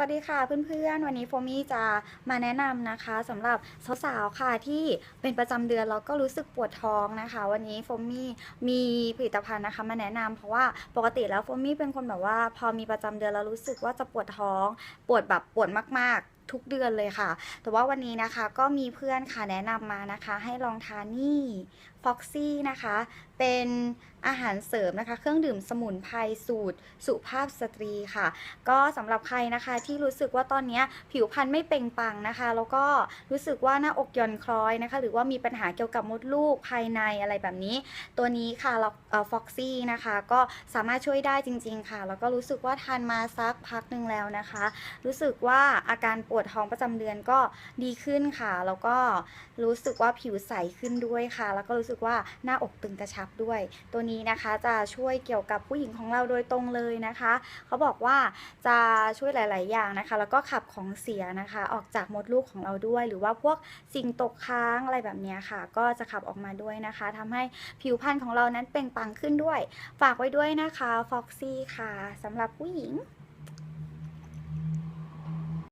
วัสดีค่ะเพื่อนๆ วันนี้โฟมี่จะมาแนะนำนะคะสำหรับสาวๆค่ะที่เป็นประจำเดือนแล้วก็รู้สึกปวดท้องนะคะ วันนี้โฟมี่มีผลิตภัณฑ์นะคะมาแนะนำเพราะว่าปกติแล้วโฟมี่เป็นคนแบบว่า พอมีประจำเดือนแล้วรู้สึกว่าจะปวดท้อง ปวดแบบปวดมากๆทุกเดือนเลยค่ะ แต่ว่าวันนี้นะคะก็มีเพื่อนค่ะแนะนำมานะคะ ให้ลองทานนี่ฟ็อกซี่นะคะ เป็นอาหารเสริมนะคะ เครื่องดื่มสมุนไพรสูตร สุภาพสตรีค่ะ ก็สำหรับใครนะคะที่รู้สึกว่าตอนนี้ผิวพรรณไม่เป่งปังนะคะ แล้วก็รู้สึกว่าหน้าอกหย่อนคล้อยนะคะ หรือว่ามีปัญหาเกี่ยวกับมดลูกภายในอะไรแบบนี้ ตัวนี้ค่ะเราฟ็อกซี่นะคะ ก็สามารถช่วยได้จริง ๆ ค่ะ แล้วก็รู้สึกว่าทานมาสักพักหนึ่งแล้วนะคะ รู้สึกว่าอาการปวดท้องประจำเดือนก็ดีขึ้นค่ะ แล้วก็รู้สึกว่าผิวใสขึ้นด้วยค่ะ แล้วก็รู้สึกว่าหน้าอกตึงกระชับด้วยตัวนี้นะคะจะช่วยเกี่ยวกับผู้หญิงของเราโดยตรงเลยนะคะ เขาบอกว่าจะช่วยหลาย ๆ อย่างนะคะ แล้วก็ขับของเสียนะคะ ออกจากมดลูกของเราด้วย หรือว่าพวกสิ่งตกค้างอะไรแบบนี้ค่ะ ก็จะขับออกมาด้วยนะคะทำให้ผิวพรรณของเรานั้นเปล่งปลั่งขึ้นด้วย ฝากไว้ด้วยนะคะฟ็อกซี่ค่ะสำหรับผู้หญิง